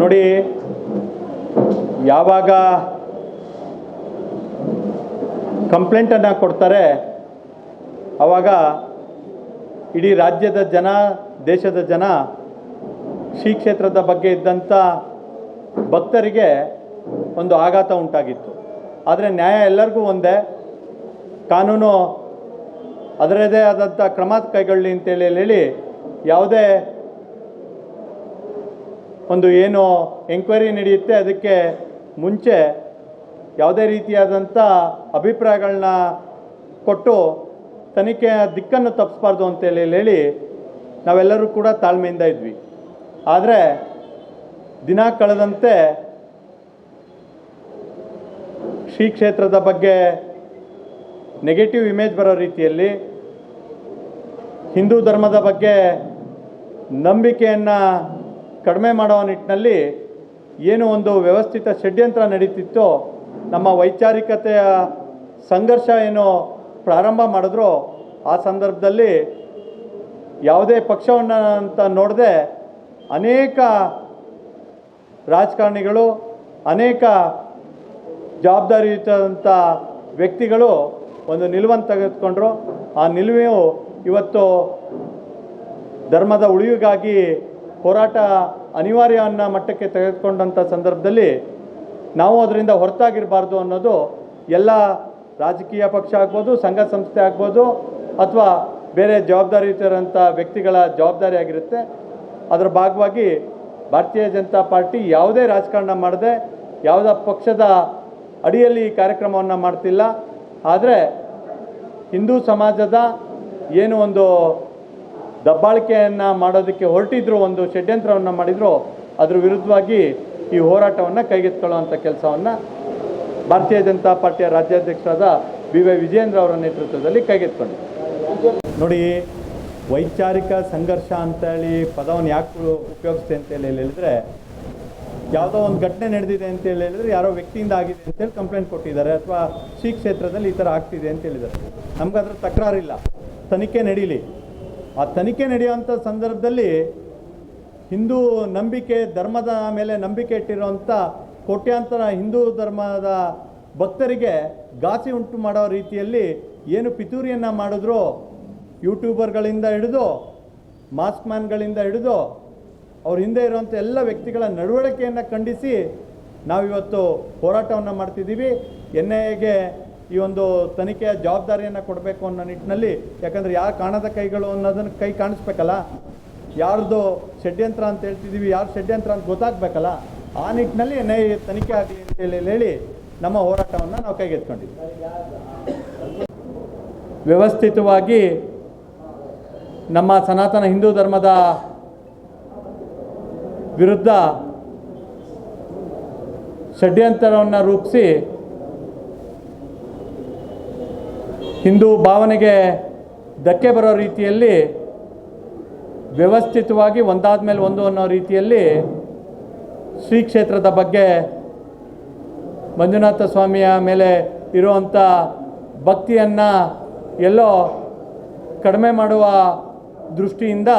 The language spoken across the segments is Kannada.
ನೋಡಿ, ಯಾವಾಗ ಕಂಪ್ಲೇಂಟನ್ನು ಕೊಡ್ತಾರೆ ಆವಾಗ ಇಡೀ ರಾಜ್ಯದ ಜನ, ದೇಶದ ಜನ ಶ್ರೀ ಕ್ಷೇತ್ರದ ಬಗ್ಗೆ ಇದ್ದಂಥ ಭಕ್ತರಿಗೆ ಒಂದು ಆಘಾತ ಉಂಟಾಗಿತ್ತು. ಆದರೆ ನ್ಯಾಯ ಎಲ್ಲರಿಗೂ ಒಂದೇ. ಕಾನೂನು ಅದರದೇ ಆದಂಥ ಕ್ರಮ ಕೈಗೊಳ್ಳಿ ಅಂತೇಳಿ ಹೇಳಿ, ಯಾವುದೇ ಒಂದು ಏನು ಎಂಕ್ವೈರಿ ನಡೆಯುತ್ತೆ, ಅದಕ್ಕೆ ಮುಂಚೆ ಯಾವುದೇ ರೀತಿಯಾದಂಥ ಅಭಿಪ್ರಾಯಗಳನ್ನ ಕೊಟ್ಟು ತನಿಖೆಯ ದಿಕ್ಕನ್ನು ತಪ್ಪಿಸ್ಬಾರ್ದು ಅಂತೇಳಿ ಹೇಳಿ ನಾವೆಲ್ಲರೂ ಕೂಡ ತಾಳ್ಮೆಯಿಂದ ಇದ್ವಿ. ಆದರೆ ದಿನ ಕಳೆದಂತೆ ಶ್ರೀ ಕ್ಷೇತ್ರದ ಬಗ್ಗೆ ನೆಗೆಟಿವ್ ಇಮೇಜ್ ಬರೋ ರೀತಿಯಲ್ಲಿ ಹಿಂದೂ ಧರ್ಮದ ಬಗ್ಗೆ ನಂಬಿಕೆಯನ್ನು ಕಡಿಮೆ ಮಾಡೋ ನಿಟ್ಟಿನಲ್ಲಿ ಏನು ಒಂದು ವ್ಯವಸ್ಥಿತ ಷಡ್ಯಂತ್ರ ನಡೀತಿತ್ತೋ, ನಮ್ಮ ವೈಚಾರಿಕತೆಯ ಸಂಘರ್ಷ ಏನು ಪ್ರಾರಂಭ ಮಾಡಿದ್ರೋ, ಆ ಸಂದರ್ಭದಲ್ಲಿ ಯಾವುದೇ ಪಕ್ಷವನ್ನು ಅಂತ ನೋಡದೆ ಅನೇಕ ರಾಜಕಾರಣಿಗಳು, ಅನೇಕ ಜವಾಬ್ದಾರಿಯುತಂಥ ವ್ಯಕ್ತಿಗಳು ಒಂದು ನಿಲುವನ್ನು ತೆಗೆದುಕೊಂಡ್ರು. ಆ ನಿಲುವು ಇವತ್ತು ಧರ್ಮದ ಉಳಿವಿಗಾಗಿ ಹೋರಾಟ ಅನಿವಾರ್ಯ ಅನ್ನೋ ಮಟ್ಟಕ್ಕೆ ತೆಗೆದುಕೊಂಡಂಥ ಸಂದರ್ಭದಲ್ಲಿ ನಾವು ಅದರಿಂದ ಹೊರತಾಗಿರಬಾರ್ದು ಅನ್ನೋದು ಎಲ್ಲ ರಾಜಕೀಯ ಪಕ್ಷ ಆಗ್ಬೋದು, ಸಂಘ ಸಂಸ್ಥೆ ಆಗ್ಬೋದು, ಅಥವಾ ಬೇರೆ ಜವಾಬ್ದಾರಿಯುತರಂಥ ವ್ಯಕ್ತಿಗಳ ಜವಾಬ್ದಾರಿ ಆಗಿರುತ್ತೆ. ಅದರ ಭಾಗವಾಗಿ ಭಾರತೀಯ ಜನತಾ ಪಾರ್ಟಿ ಯಾವುದೇ ರಾಜಕಾರಣ ಮಾಡದೆ, ಯಾವುದೇ ಪಕ್ಷದ ಅಡಿಯಲ್ಲಿ ಈ ಕಾರ್ಯಕ್ರಮವನ್ನು ಮಾಡ್ತಿಲ್ಲ. ಆದರೆ ಹಿಂದೂ ಸಮಾಜದ ಏನು ಒಂದು ದಬ್ಬಾಳಿಕೆಯನ್ನು ಮಾಡೋದಕ್ಕೆ ಹೊರಟಿದ್ರು, ಒಂದು ಷಡ್ಯಂತ್ರವನ್ನು ಮಾಡಿದ್ರು, ಅದ್ರ ವಿರುದ್ಧವಾಗಿ ಈ ಹೋರಾಟವನ್ನು ಕೈಗೆತ್ತಿಕೊಳ್ಳುವಂಥ ಕೆಲಸವನ್ನು ಭಾರತೀಯ ಜನತಾ ಪಾರ್ಟಿಯ ರಾಜ್ಯಾಧ್ಯಕ್ಷರಾದ ಬಿ ವೈ ವಿಜಯೇಂದ್ರ ಅವರ ನೇತೃತ್ವದಲ್ಲಿ ಕೈಗೆತ್ತಿಕೊಂಡು ನೋಡಿ, ವೈಚಾರಿಕ ಸಂಘರ್ಷ ಅಂತೇಳಿ ಪದವನ್ನು ಯಾಕೆ ಉಪಯೋಗಿಸ್ತೆ ಅಂತೇಳಿ ಹೇಳಿದರೆ, ಯಾವುದೋ ಒಂದು ಘಟನೆ ನಡೆದಿದೆ ಅಂತೇಳಿ ಹೇಳಿದರೆ ಯಾರೋ ವ್ಯಕ್ತಿಯಿಂದ ಆಗಿದೆ ಅಂತೇಳಿ ಕಂಪ್ಲೇಂಟ್ ಕೊಟ್ಟಿದ್ದಾರೆ ಅಥವಾ ಶ್ರೀ ಕ್ಷೇತ್ರದಲ್ಲಿ ಈ ಥರ ಆಗ್ತಿದೆ ಅಂತ ಹೇಳಿದ್ದಾರೆ. ನಮ್ಗೆ ತಕರಾರಿಲ್ಲ. ತನಿಖೆ ನಡೀಲಿ. ಆ ತನಿಖೆ ನಡೆಯುವಂಥ ಸಂದರ್ಭದಲ್ಲಿ ಹಿಂದೂ ನಂಬಿಕೆ ಧರ್ಮದ ಮೇಲೆ ನಂಬಿಕೆ ಇಟ್ಟಿರುವಂಥ ಕೋಟ್ಯಾಂತರ ಹಿಂದೂ ಧರ್ಮದ ಭಕ್ತರಿಗೆ ಗಾಸಿ ಉಂಟು ಮಾಡೋ ರೀತಿಯಲ್ಲಿ ಏನು ಪಿತೂರಿಯನ್ನು ಮಾಡಿದ್ರು ಯೂಟ್ಯೂಬರ್ಗಳಿಂದ ಹಿಡಿದು, ಮಾಸ್ಕ್ ಮ್ಯಾನ್ಗಳಿಂದ ಹಿಡಿದು, ಅವ್ರ ಹಿಂದೆ ಇರುವಂಥ ಎಲ್ಲ ವ್ಯಕ್ತಿಗಳ ನಡವಳಿಕೆಯನ್ನು ಖಂಡಿಸಿ ನಾವಿವತ್ತು ಹೋರಾಟವನ್ನು ಮಾಡ್ತಿದ್ದೀವಿ. ಎನ್ ಎಗೆ ಈ ಒಂದು ತನಿಖೆಯ ಜವಾಬ್ದಾರಿಯನ್ನು ಕೊಡಬೇಕು ಅನ್ನೋ ನಿಟ್ಟಿನಲ್ಲಿ, ಯಾಕಂದರೆ ಯಾರು ಕಾಣದ ಕೈಗಳು ಅನ್ನೋದನ್ನು ಕೈ ಕಾಣಿಸ್ಬೇಕಲ್ಲ? ಯಾರ್ದು ಷಡ್ಯಂತ್ರ ಅಂತ ಹೇಳ್ತಿದ್ದೀವಿ ಯಾರು ಷಡ್ಯಂತ್ರ ಅಂತ ಗೊತ್ತಾಗಬೇಕಲ್ಲ? ಆ ನಿಟ್ಟಿನಲ್ಲಿ ನೈ ತನಿಖೆ ಆಗಲಿ ಅಂತೇಳಿ ಹೇಳಿ ನಮ್ಮ ಹೋರಾಟವನ್ನು ನಾವು ಕೈಗೆತ್ಕೊಂಡಿದ್ದೀವಿ ವ್ಯವಸ್ಥಿತವಾಗಿ ನಮ್ಮ ಸನಾತನ ಹಿಂದೂ ಧರ್ಮದ ವಿರುದ್ಧ ಷಡ್ಯಂತರವನ್ನು ರೂಪಿಸಿ ಹಿಂದೂ ಭಾವನೆಗೆ ಧಕ್ಕೆ ಬರೋ ರೀತಿಯಲ್ಲಿ ವ್ಯವಸ್ಥಿತವಾಗಿ ಒಂದಾದ ಮೇಲೆ ಒಂದು ಅನ್ನೋ ರೀತಿಯಲ್ಲಿ ಶ್ರೀ ಕ್ಷೇತ್ರದ ಬಗ್ಗೆ ಮಂಜುನಾಥ ಸ್ವಾಮಿಯ ಮೇಲೆ ಇರುವಂಥ ಭಕ್ತಿಯನ್ನು ಎಲ್ಲೋ ಕಡಿಮೆ ಮಾಡುವ ದೃಷ್ಟಿಯಿಂದ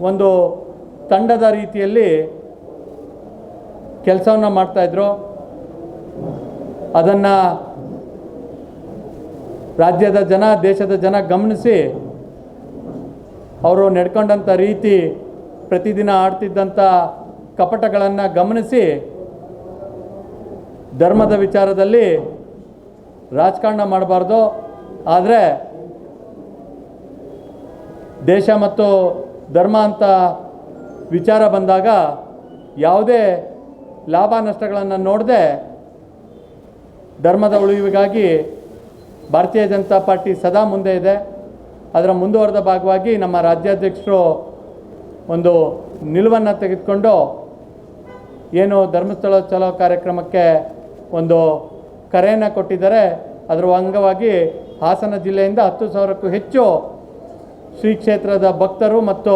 ಒಂದು ತಂಡದ ರೀತಿಯಲ್ಲಿ ಕೆಲಸವನ್ನು ಮಾಡ್ತಾಯಿದ್ರು ಅದನ್ನು ರಾಜ್ಯದ ಜನ, ದೇಶದ ಜನ ಗಮನಿಸಿ ಅವರು ನಡ್ಕೊಂಡಂಥ ರೀತಿ ಪ್ರತಿದಿನ ಆಡ್ತಿದ್ದಂಥ ಕಪಟಗಳನ್ನು ಗಮನಿಸಿ ಧರ್ಮದ ವಿಚಾರದಲ್ಲಿ ರಾಜಕಾರಣ ಮಾಡಬಾರ್ದು. ಆದರೆ ದೇಶ ಮತ್ತು ಧರ್ಮ ಅಂತ ವಿಚಾರ ಬಂದಾಗ ಯಾವುದೇ ಲಾಭ ನಷ್ಟಗಳನ್ನು ನೋಡದೆ ಧರ್ಮದ ಉಳಿವಿಗಾಗಿ ಭಾರತೀಯ ಜನತಾ ಪಾರ್ಟಿ ಸದಾ ಮುಂದೆ ಇದೆ. ಅದರ ಮುಂದುವರೆದ ಭಾಗವಾಗಿ ನಮ್ಮ ರಾಜ್ಯಾಧ್ಯಕ್ಷರು ಒಂದು ನಿಲುವನ್ನು ತೆಗೆದುಕೊಂಡು ಏನು ಧರ್ಮಸ್ಥಳ ಚಲೋ ಕಾರ್ಯಕ್ರಮಕ್ಕೆ ಒಂದು ಕರೆಯನ್ನು ಕೊಟ್ಟಿದ್ದಾರೆ. ಅದರ ಅಂಗವಾಗಿ ಹಾಸನ ಜಿಲ್ಲೆಯಿಂದ ಹತ್ತು ಸಾವಿರಕ್ಕೂ ಹೆಚ್ಚು ಶ್ರೀ ಕ್ಷೇತ್ರದ ಭಕ್ತರು ಮತ್ತು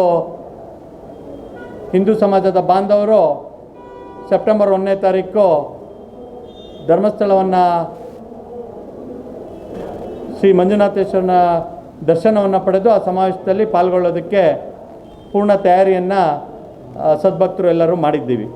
ಹಿಂದೂ ಸಮಾಜದ ಬಾಂಧವರು ಸೆಪ್ಟೆಂಬರ್ ಒಂದನೇ ತಾರೀಕು ಧರ್ಮಸ್ಥಳವನ್ನು ಶ್ರೀ ಮಂಜುನಾಥೇಶ್ವರನ ದರ್ಶನವನ್ನು ಪಡೆದು ಆ ಸಮಾವೇಶದಲ್ಲಿ ಪಾಲ್ಗೊಳ್ಳೋದಕ್ಕೆ ಪೂರ್ಣ ತಯಾರಿಯನ್ನು ಸದ್ಭಕ್ತರು ಎಲ್ಲರೂ ಮಾಡಿದ್ದೀವಿ.